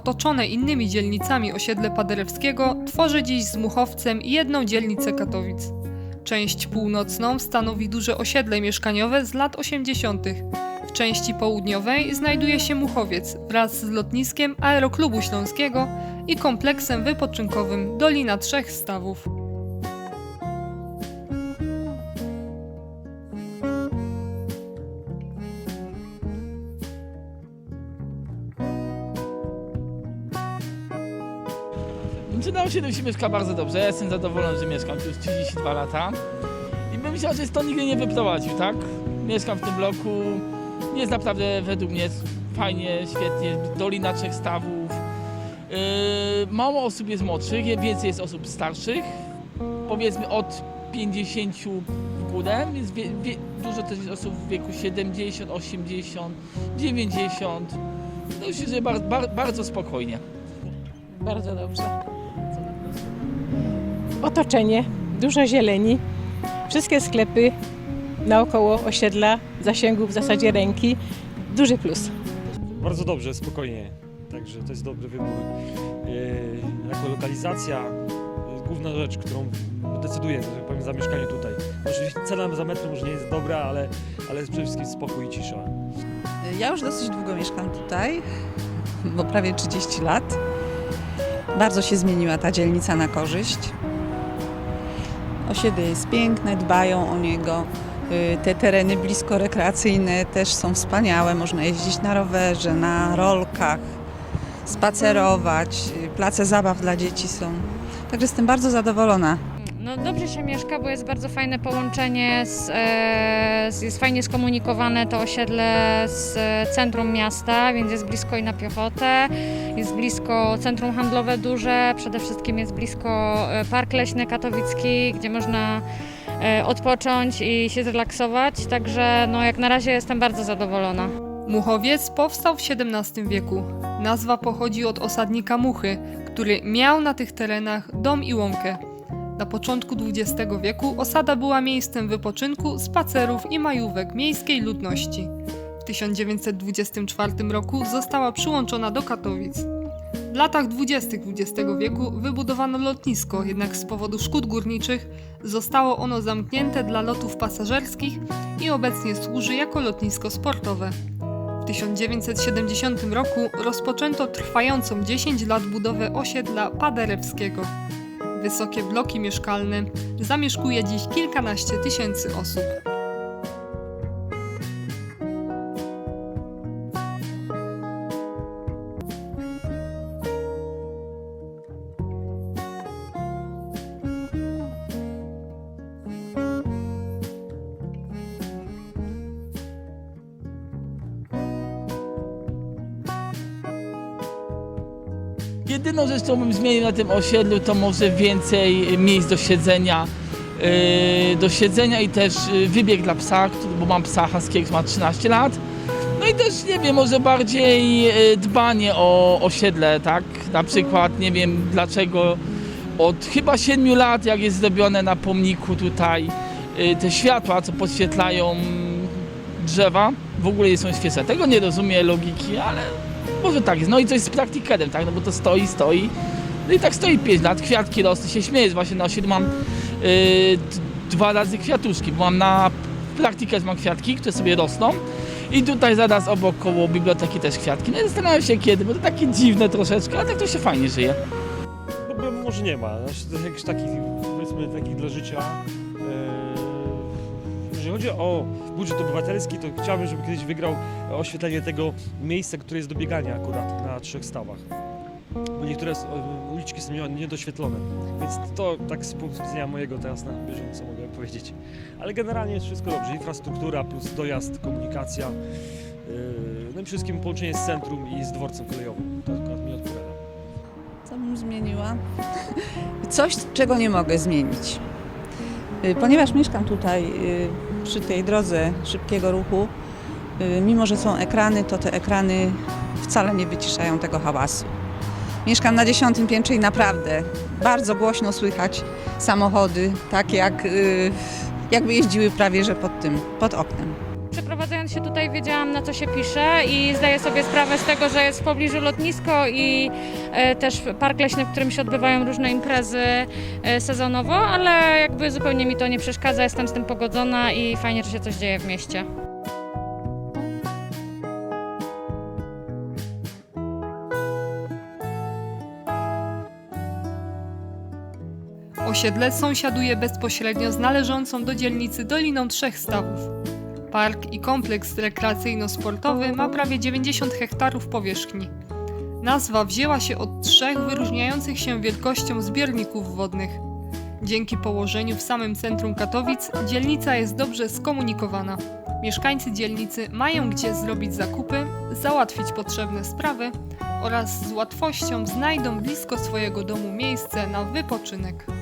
otoczone innymi dzielnicami osiedle Paderewskiego tworzy dziś z Muchowcem jedną dzielnicę Katowic. Część północną stanowi duże osiedle mieszkaniowe z lat 80. W części południowej znajduje się Muchowiec wraz z lotniskiem Aeroklubu Śląskiego i kompleksem wypoczynkowym Dolina Trzech Stawów. Czy na osiedlu się mieszka bardzo dobrze. Ja jestem zadowolony, że mieszkam tu już 32 lata. I bym chciał, że stąd nigdy nie wyprowadził, tak? Mieszkam w tym bloku. Jest naprawdę według mnie fajnie, świetnie. Dolina Trzech Stawów. Yy, mało osób jest młodszych, więcej jest osób starszych. Powiedzmy od 50 w górę. Jest wie, wie, dużo też jest osób w wieku 70, 80, 90. No już jest bardzo, bardzo spokojnie. Bardzo dobrze. Otoczenie, dużo zieleni, wszystkie sklepy naokoło osiedla, zasięgu w zasadzie ręki. Duży plus. Bardzo dobrze, spokojnie. Także to jest dobry wybór. E, Jako lokalizacja, e, główna rzecz, którą decyduje, że tak powiem, zamieszkanie tutaj. Oczywiście cena za metr może nie jest dobra, ale, ale jest przede wszystkim spokój i cisza. Ja już dosyć długo mieszkam tutaj, bo prawie 30 lat. Bardzo się zmieniła ta dzielnica na korzyść. Osiedle jest piękne, dbają o niego. Y, Te tereny blisko rekreacyjne też są wspaniałe. Można jeździć na rowerze, na rolkach, spacerować. y, Place zabaw dla dzieci są. Także jestem bardzo zadowolona. No dobrze się mieszka, bo jest bardzo fajne połączenie, z, e, z, jest fajnie skomunikowane to osiedle z e, centrum miasta, więc jest blisko i na piechotę, jest blisko centrum handlowe duże, przede wszystkim jest blisko e, Park Leśny Katowicki, gdzie można odpocząć i się zrelaksować, także no jak na razie jestem bardzo zadowolona. Muchowiec powstał w XVII wieku. Nazwa pochodzi od osadnika Muchy, który miał na tych terenach dom i łąkę. Na początku XX wieku osada była miejscem wypoczynku, spacerów i majówek miejskiej ludności. W 1924 roku została przyłączona do Katowic. W latach 20. XX wieku wybudowano lotnisko, jednak z powodu szkód górniczych zostało ono zamknięte dla lotów pasażerskich i obecnie służy jako lotnisko sportowe. W 1970 roku rozpoczęto trwającą 10 lat budowę osiedla Paderewskiego. Wysokie bloki mieszkalne zamieszkuje dziś kilkanaście tysięcy osób. Jedyną rzecz, którą bym zmienił na tym osiedlu, to może więcej miejsc do siedzenia. yy, do siedzenia i też yy, wybieg dla psa, bo mam psa haskiego, który ma 13 lat. No i też, nie wiem, może bardziej yy, dbanie o osiedle, tak? Na przykład, nie wiem dlaczego od chyba 7 lat, jak jest zrobione na pomniku tutaj, te światła, co podświetlają drzewa, w ogóle nie są świecone. Tego nie rozumiem logiki, ale może tak jest. No i coś z praktikerem, tak? No bo to stoi, stoi. No i tak stoi 5 lat, kwiatki rosną, się śmieję, właśnie na osiedlu mam yy, dwa razy kwiatuszki, bo mam na praktykę mam kwiatki, które sobie rosną i tutaj zaraz obok koło biblioteki też kwiatki. No i zastanawiam się kiedy, bo to takie dziwne troszeczkę, ale tak to się fajnie żyje. Problemu może nie ma. Znaczy, to jest jakiś taki, powiedzmy, taki dla życia. E, Jeżeli chodzi o budżet obywatelski, to chciałbym, żeby kiedyś wygrał oświetlenie tego miejsca, które jest do biegania akurat na trzech stawach. Bo niektóre e, uliczki są nie- niedoświetlone, więc to tak z punktu widzenia mojego teraz na bieżąco mogę powiedzieć. Ale generalnie jest wszystko dobrze. Infrastruktura plus dojazd, komunikacja, e, no i wszystkim połączenie z centrum i z dworcem kolejowym. To akurat mi odpowiada. Co bym zmieniła? Coś, czego nie mogę zmienić. Ponieważ mieszkam tutaj przy tej drodze szybkiego ruchu, y, mimo że są ekrany, to te ekrany wcale nie wyciszają tego hałasu. Mieszkam na dziesiątym piętrze i naprawdę bardzo głośno słychać samochody, tak jak, y, jakby jeździły prawie że pod tym, pod oknem. Przeprowadzając się tutaj, wiedziałam na co się pisze i zdaję sobie sprawę z tego, że jest w pobliżu lotnisko i e, też park leśny, w którym się odbywają różne imprezy e, sezonowo, ale jakby zupełnie mi to nie przeszkadza, jestem z tym pogodzona i fajnie, że się coś dzieje w mieście. Osiedle sąsiaduje bezpośrednio z należącą do dzielnicy Doliną Trzech Stawów. Park i kompleks rekreacyjno-sportowy ma prawie 90 hektarów powierzchni. Nazwa wzięła się od trzech wyróżniających się wielkością zbiorników wodnych. Dzięki położeniu w samym centrum Katowic dzielnica jest dobrze skomunikowana. Mieszkańcy dzielnicy mają gdzie zrobić zakupy, załatwić potrzebne sprawy oraz z łatwością znajdą blisko swojego domu miejsce na wypoczynek.